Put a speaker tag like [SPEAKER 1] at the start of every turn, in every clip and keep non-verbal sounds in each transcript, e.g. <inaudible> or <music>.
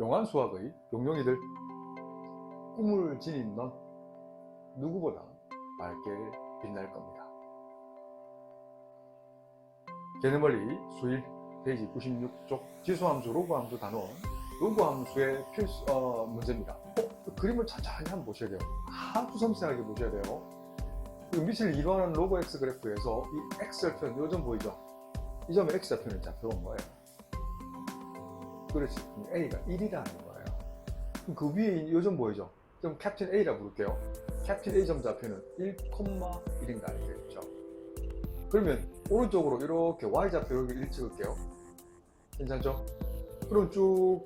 [SPEAKER 1] 용한 수학의 용용이들 꿈을 지닌 넌 누구보다 밝게 빛날 겁니다. 개념원리 수일 페이지 96쪽 지수함수, 로그함수 단원 로그함수의 필수 어, 문제입니다. 어, 그 그림을 천천히 한번 보셔야 돼요. 아주 섬세하게 보셔야 돼요. 그 밑을 이루하는 로그 x 그래프에서 이 x좌표는 요점 보이죠? 이 점에 x좌표는 좌표가 뭐예요? 그렇지. a가 1이라는 거예요. 그 위에 요점 보이죠? 그럼 캡틴 a라 부를게요. 캡틴 a 점 좌표는 1,1인가 알겠죠? 그러면 오른쪽으로 이렇게 y 좌표 여기 1 찍을게요. 괜찮죠? 그럼 쭉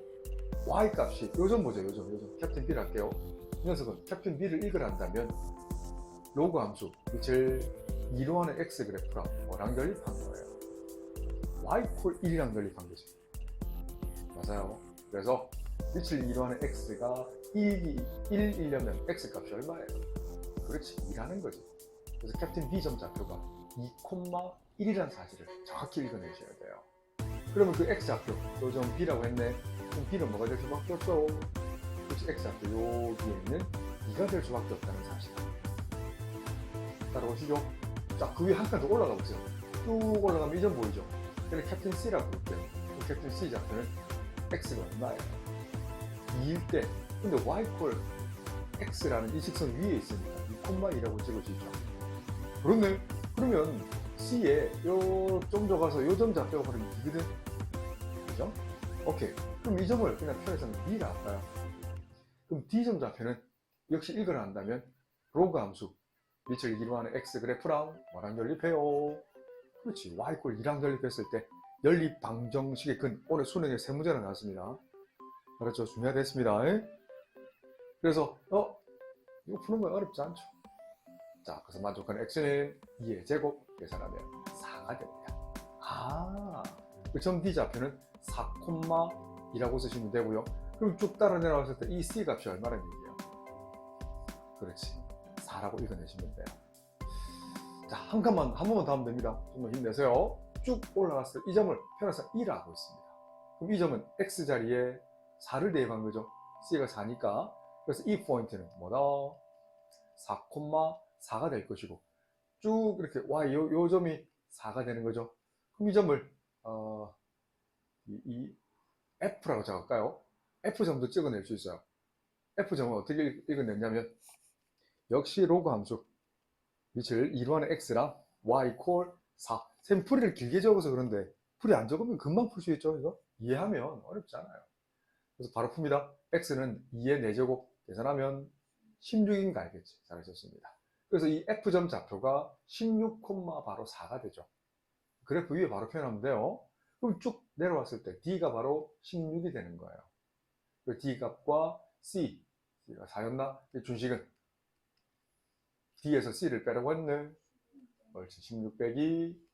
[SPEAKER 1] y 값이 요점 보죠, 요점, 요점. 캡틴 b를 할게요. 이 녀석은 캡틴 b를 읽으란다면 로그 함수, 제일 이루하는 x 그래프랑 뭐랑 연립한 거예요? y 콜 1이랑 연립한 거 지. 맞아요. 그래서 빛을 이루하는 x가 1이 1이려면 x 값이 얼마예요? 그렇지, 2라는 거지. 그래서 캡틴 b 점 좌표가 2,1이라는 사실을 정확히 읽어내셔야 돼요. 그러면 그 x 좌표, 요점 b라고 했네. 그럼 b는 뭐가 될 수밖에 없어? 그렇지, x 좌표 여기에 있는 2가 될 수밖에 없다는 사실. 따라오시죠? 자, 그 위에 한 칸 더 올라가 보세요. 쭉 올라가면 이 점 보이죠? 그래서 캡틴 C라고 볼게요. 그 캡틴 C 좌표는 X가 얼마예요? 2일 때, 근데 Y 콜 X라는 이 직선 위에 있으니까 2,2라고 찍을 수 있죠. 그렇네? 그러면 C에 요좀 더 가서 요점 좌표가 바로 2거든? 그죠? 오케이. 그럼 이 점을 그냥 표에서는 B라 할까요? 그럼 D점 좌표는 역시 읽으라 한다면 로그 함수 밑을 이루하는 x 그래프랑 뭐랑 연립해요? 그렇지. y꼴 2랑 연립했을 때 연립 방정식의 근 오늘 수능에 세 문제나 나왔습니다. 알았죠? 중요하겠습니다. 에? 그래서 어 이거 푸는 거 어렵지 않죠? 자, 그래서 만족하는 x는 2의 제곱 계산하면 4가 됩니다. 아, 그점 d 좌표는 4,2라고 쓰시면 되고요. 그럼 쭉 따라 내려왔을 때 이 c 값이 얼마라는 얘기예요? 그렇지. 4라고 읽어내시면 돼요. 자, 한 칸만, 한 번만 더 하면 됩니다. 좀 더 힘내세요. 쭉 올라갔을 때이 점을 편해서 1하고 있습니다. 그럼 이 점은 X자리에 4를 대입한 거죠. C가 4니까. 그래서 이 포인트는 뭐다? 4,4가 될 것이고, 쭉 이렇게 Y, 요, 요 점이 4가 되는 거죠. 그럼 이 점을, 어, 이, 이 F라고 적을까요? F점도 찍어낼 수 있어요. F점은 어떻게 읽어냈냐면, 역시 로그 함수 밑을 이루하는 x랑 y 콜 4. 쌤 풀이를 길게 적어서 그런데. 풀이 안 적으면 금방 풀 수 있죠 이거? 이해하면 어렵지 않아요. 그래서 바로 풉니다. X는 2의 4제곱 계산하면 16인가 알겠지 잘하셨습니다. 그래서 이 f점 좌표가 16, 바로 4가 되죠. 그래프 위에 바로 표현하면 돼요. 그럼 쭉 내려왔을 때 d가 바로 16이 되는 거예요. 그 d 값과 c c가 4였나? 준식은 D에서 C를 빼라고 했네. 옳지. 16 빼기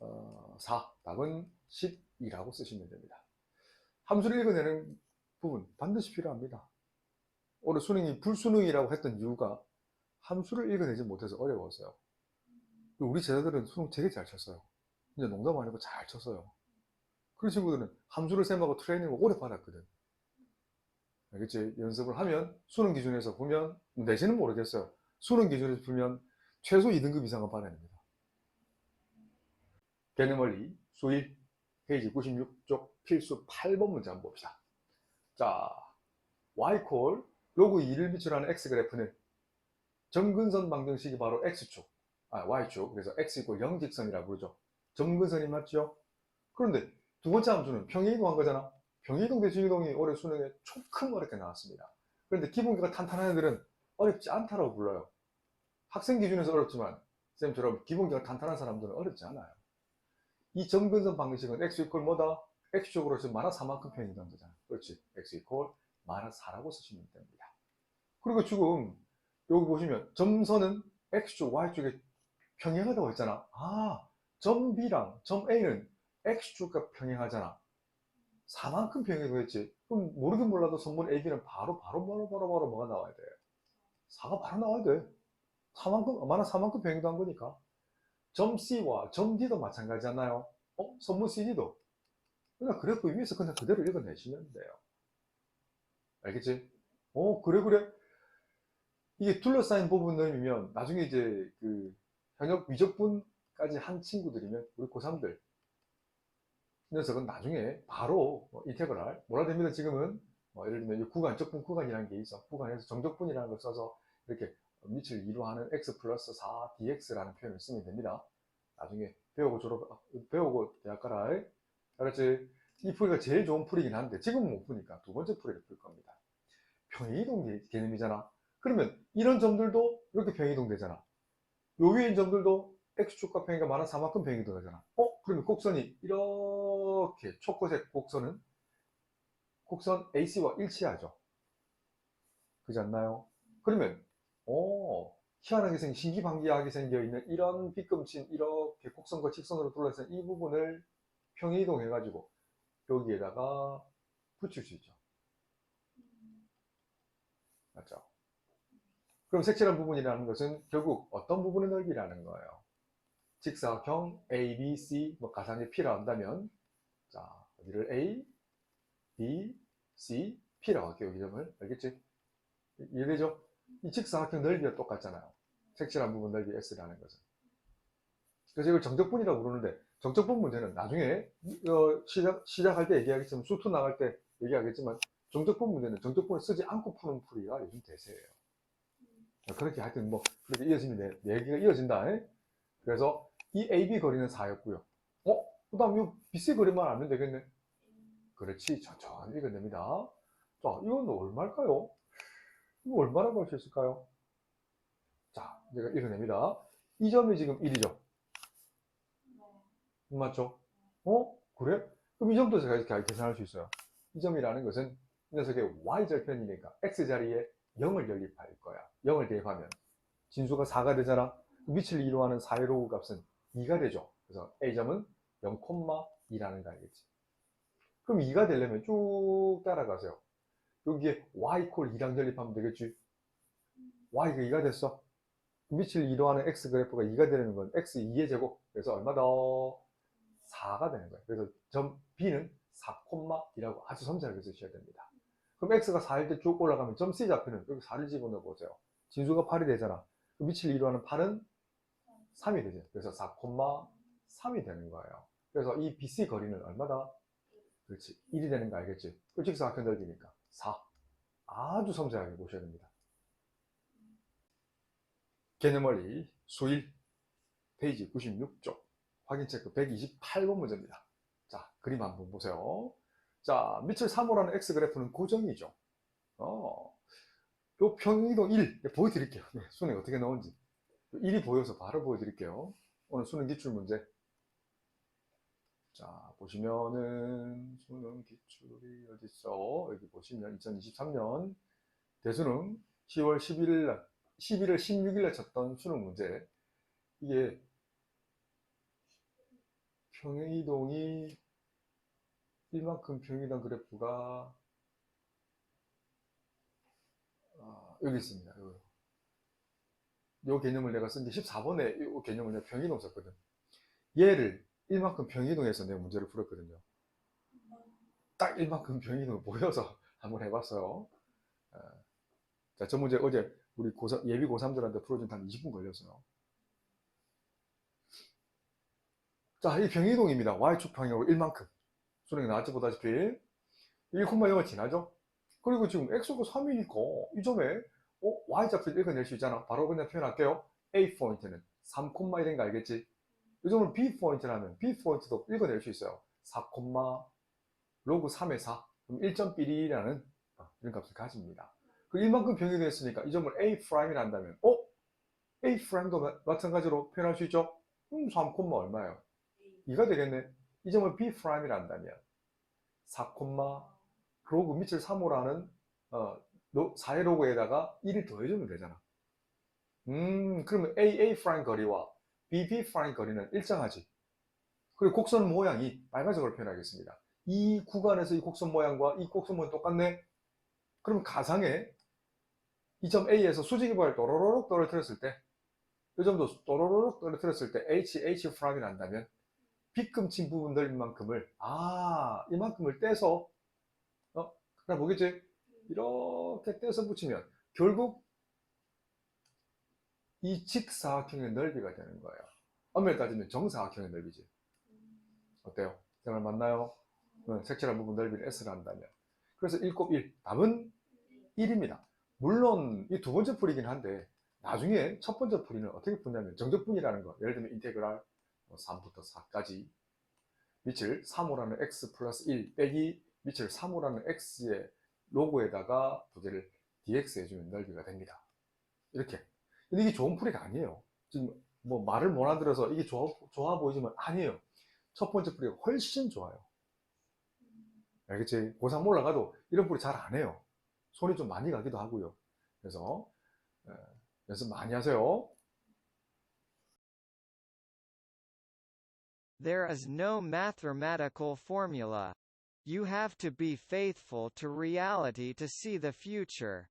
[SPEAKER 1] 어, 4. 답은 12라고 쓰시면 됩니다. 함수를 읽어내는 부분 반드시 필요합니다. 올해 수능이 불수능이라고 했던 이유가 함수를 읽어내지 못해서 어려웠어요. 우리 제자들은 수능 되게 잘 쳤어요. 이제 농담 아니고 잘 쳤어요. 그런 친구들은 함수를 쌤하고 트레이닝을 오래 받았거든. 알겠지? 연습을 하면 수능 기준에서 보면 내지는 모르겠어요. 수능 기준에서 풀면 최소 2등급 이상은 받아야 됩니다. 개념원리 수일 페이지 96쪽 필수 8번 문제 한번 봅시다. 자, y콜 로그 2를 비출하는 x그래프는 점근선 방정식이 바로 x축, 아 y축, 그래서 x 이꼴 0 직선이라고 부르죠. 점근선이 맞죠? 그런데 두 번째 함수는 평행이동한 거잖아. 평행이동 대 진이동이 올해 수능에 조금 어렵게 나왔습니다. 그런데 기본기가 탄탄한 애들은 어렵지 않다라고 불러요. 학생 기준에서 어렵지만 쌤처럼 기본기가 탄탄한 사람들은 어렵지 않아요. 이 점근선 방식은 x 이퀄 뭐다? x축으로 지금 마이너스 4만큼 표현이된 거잖아. 그렇지. x 이퀄 마이너스 4라고 쓰시면 됩니다. 그리고 지금 여기 보시면 점선은 x축, y축에 평행하다고 했잖아. 아, 점 B랑 점 A는 x축과 평행하잖아. 4만큼 평행이 했지. 그럼 모르긴 몰라도 선분 AB는 바로 바로 바로 바로 바로 뭐가 나와야 돼? 4가 바로 나와야 돼. 4만큼, 마이너스 4만큼 변경도 한 거니까. 점 C와 점 D도 마찬가지잖아요. 어? 선문 CD도. 그냥 그래프 위에서 그냥 그대로 읽어내시면 돼요. 알겠지? 어, 그래, 그래. 이게 둘러싸인 부분 넓이면 나중에 이제 그 현역 미적분까지 한 친구들이면 우리 고3들 녀석은 나중에 바로 뭐 인테그랄 뭐라 됩니다 지금은 뭐 예를 들면 이 구간 적분 구간이라는 게 있어 구간에서 정적분이라는 걸 써서 이렇게 밑을 이루하는 x 플러스 4 dx라는 표현을 쓰면 됩니다. 나중에 배우고 졸업 배우고 대학 가라. 알았지? 이 풀이가 제일 좋은 풀이긴 한데 지금은 못 푸니까 두 번째 풀이를 풀 겁니다. 평행이동 개- 개념이잖아. 그러면 이런 점들도 이렇게 평행이동 되잖아. 요 위인 점들도 x축과 평행이가 많은 4만큼 평행이동 되잖아. 어? 그러면 곡선이 이렇게 초코색 곡선은 곡선 AC와 일치하죠. 그렇지 않나요? 그러면 어 희한하게 생긴 신기방기하게 생겨 있는 이런 빗금친 이렇게 곡선과 직선으로 둘러싼 이 부분을 평행이동 해가지고 여기에다가 붙일 수 있죠 맞죠? 그럼 색칠한 부분이라는 것은 결국 어떤 부분의 넓이라는 거예요. 직사각형 A, B, C, 뭐 가상의 P라 한다면 자 어디를 A, B, C, P라고 할게요. 이 점을 알겠지? 이- 이해되죠? 이 직사각형 넓이가 똑같잖아요. 색칠한 부분 넓이 S라는 것은. 그래서 이걸 정적분이라고 부르는데 정적분 문제는 나중에 어, 시작, 시작할 때 얘기하겠지만 수투 나갈 때 얘기하겠지만 정적분 문제는 정적분을 쓰지 않고 푸는 풀이가 요즘 대세예요. 그렇게 하여튼 뭐 그렇게 이어지면 내, 내 얘기가 이어진다. 에? 그래서 이 AB 거리는 4였고요. 어? 그 다음 이 BC 거리만 알면 되겠네. 그렇지. 천천히 읽어냅니다. 자, 이건 얼마일까요? 이거 얼마라고 할수 있을까요? 자, 제가 읽어냅니다. 이 점이 지금 1이죠. 맞죠? 어? 그래? 그럼 이 점도 제가 이렇게 계산할 수 있어요. 이 점이라는 것은 이 녀석의 y절편이니까 x자리에 0을 연립할 거야. 0을 대입하면 진수가 4가 되잖아. 밑을 이루하는 4의 로그 값은 2가 되죠. 그래서 a점은 0,2라는 거 알겠지? 그럼 2가 되려면 쭉 따라가세요. 여기에 y 콜 2랑 연립하면 되겠지? y가 2가 됐어. 밑을 이루하는 x 그래프가 2가 되는 건 x 2의 제곱. 그래서 얼마 더? 4가 되는 거예요. 그래서 점 b는 4,2라고 아주 섬세하게 쓰셔야 됩니다. 그럼 x가 4일 때 쭉 올라가면 점 C 좌표는 여기 4를 집어넣어 보세요. 진수가 8이 되잖아. 그 밑을 이루하는 8은 3이 되죠. 그래서 4,3이 되는 거예요. 그래서 이 BC 거리는 얼마다? 그렇지. 1이 되는 거 알겠지? 직사각형 넓이니까 4. 아주 섬세하게 보셔야 됩니다. 개념원리 수일 페이지 96쪽 확인 체크 128번 문제입니다. 자, 그림 한번 보세요. 자, 밑을 3호라는 x 그래프는 고정이죠. 어, 요 평이동 1 보여드릴게요. 네, 수능 어떻게 나온지 1이 보여서 바로 보여드릴게요. 오늘 수능 기출 문제. 자, 보시면은 수능 기출이 어디 있어? 여기 보시면 2023년 대수능 10월 11일 날 11월 16일 날 쳤던 수능 문제. 이게 평행 이동이 이만큼 평행이동 그래프가 아, 여기 있습니다. 요, 요 개념을 내가 쓴 게 14번에 이 개념을 내가 평행이동 썼거든. 얘를 이만큼 평행이동해서 내가 문제를 풀었거든요. 딱 이만큼 평행이동을 보여서 <laughs> 한번 해봤어요. 아, 자, 저 문제 어제 우리 고3, 예비 고3들한테 풀어준 한 20분 걸렸어요. 자, 이 평행이동입니다. y축 평행하고 1만큼. 수능에 나왔지 보다시피 1,0을 지나죠? 그리고 지금 x가 3이니까 이 점에 어? y좌표를 읽어낼 수 있잖아. 바로 그냥 표현할게요. a 포인트는 3,1인 거 알겠지? 이 점을 b 포인트라면 b 포인트도 읽어낼 수 있어요. 4, 로그 3의 4. 그럼 1.1이라는 이런 값을 가집니다. 그 1만큼 병행됐으니까 이 점을 a 프라임이라 한다면 어? a 프라임도 마- 마찬가지로 표현할 수 있죠? 음, 3, 얼마예요? 2가 되겠네. 이 점을 b 프라임이라 한다면 4, 로그 밑을 3호라는 어, 4의 로그에다가 1을 더해주면 되잖아. 음, 그러면 a, a 프라임 거리와 b, b 프라임 거리는 일정하지. 그리고 곡선 모양이 빨간색으로 표현하겠습니다. 이 구간에서 이 곡선 모양과 이 곡선 모양 똑같네? 그럼 가상에 이 점 A에서 수직이발을 또로로록 떨어뜨렸을 때, 이 점도 또로로록 떨어뜨렸을 때 H, H 프라임이 난다면 빗금친 부분 넓이만큼을 아 이만큼을 떼서 어 그래 보겠지 이렇게 떼서 붙이면 결국 이 직사각형의 넓이가 되는 거예요. 엄밀히 따지면 정사각형의 넓이지. 어때요? 생각 맞나요? 어, 색칠한 부분 넓이를 S를 한다면. 그래서 1 곱 1. 답은 1입니다. 물론 이 두 번째 풀이긴 한데 나중에 첫 번째 풀이는 어떻게 푸냐면 정적분이라는 거. 예를 들면 인테그랄 3부터 4까지 밑을 3호라는 x 플러스 1 빼기 밑을 3호라는 x의 로고에다가 부재를 dx 해주면 넓이가 됩니다. 이렇게. 근데 이게 좋은 풀이가 아니에요. 지금 뭐 말을 못 알아들어서 이게 좋아, 좋아 보이지만 아니에요. 첫 번째 풀이가 훨씬 좋아요. 알겠지? 고3 올라가도 이런 풀이 잘안 해요. 손이 좀 많이 가기도 하고요. 그래서 에, 연습 많이 하세요.
[SPEAKER 2] There is no mathematical formula. You have to be faithful to reality to see the future.